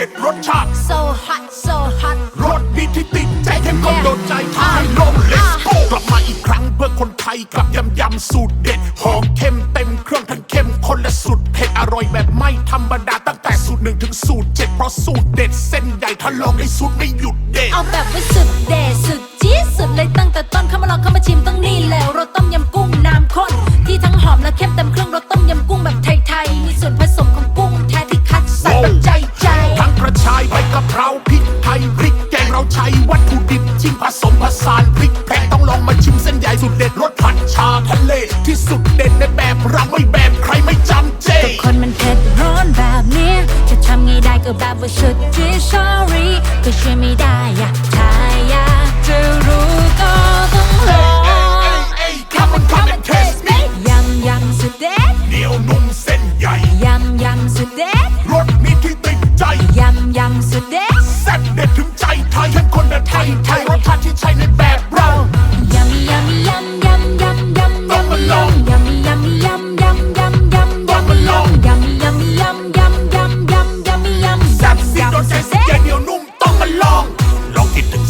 จ็ดรสชาติ so hot so hot รสดีที่ติดใจเข้มข้น Yeah โดนใจท้ายลม let's go กลับมาอีกครั้งเพื่อคนไทยกับยำยำสูตรเด็ดหอมเข้มเต็มเครื่องทั้งเข้มข้นและสุดเผ็ดอร่อยแบบไม่ธรรมดาตั้งแต่สูตรหนึ่งถึงสูตรเจ็ดเพราะสูตรเด็ดเส้นใหญ่ถ้าลองให้สุดไม่หยุดเด็ดเอาแบบว่าสุดเดชสุดจี๊ดสุดเลยตั้งแต่ต้นเข้ามาลองเข้ามาชิมต้องนี่แล้วรสต้มยำกุ้งน้ำข้นที่ทั้งหอมและเข้มเต็มเครื่องรสต้ม เราใช้วัตถุดิบชิมผสมผสานพริกแพงต้องลองมาชิมเส้นใหญ่สุดเด็ดรสผัดชาทะเลที่สุดเด็ดในแบบเราไม่แบบใครไม่จำเจคนมันเผ็ดร้อนแบบนี้จะทำไงได้ก็แบบว่าสุดที่ sorry ก็ช่วยไม่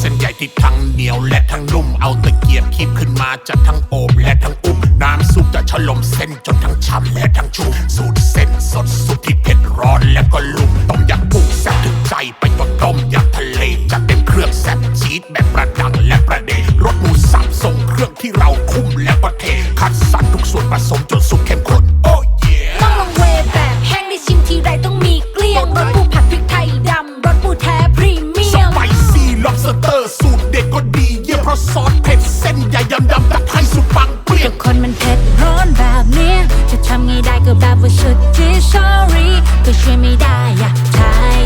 เส้นใหญ่ที่ทั้งเหนียวและทั้งนุ่ม เอาตะเกียบคีบขึ้นมาจะทั้งโอบและทั้งอุ้ม น้ำซุปจะฉลมเส้นจนทั้งฉ่ำและทั้งชุ่มสูตรเส้นสดสุดที่เผ็ดร้อนและก็ลุ่มต้มยำกุ้งแซ่บถึงใจไปจนต้มยำทะเลจัดเต็มเครื่องแซ่บชีสแบบประดังำไงได้ก็แบบว่าสุดที่ sorry ก็ช่วยไ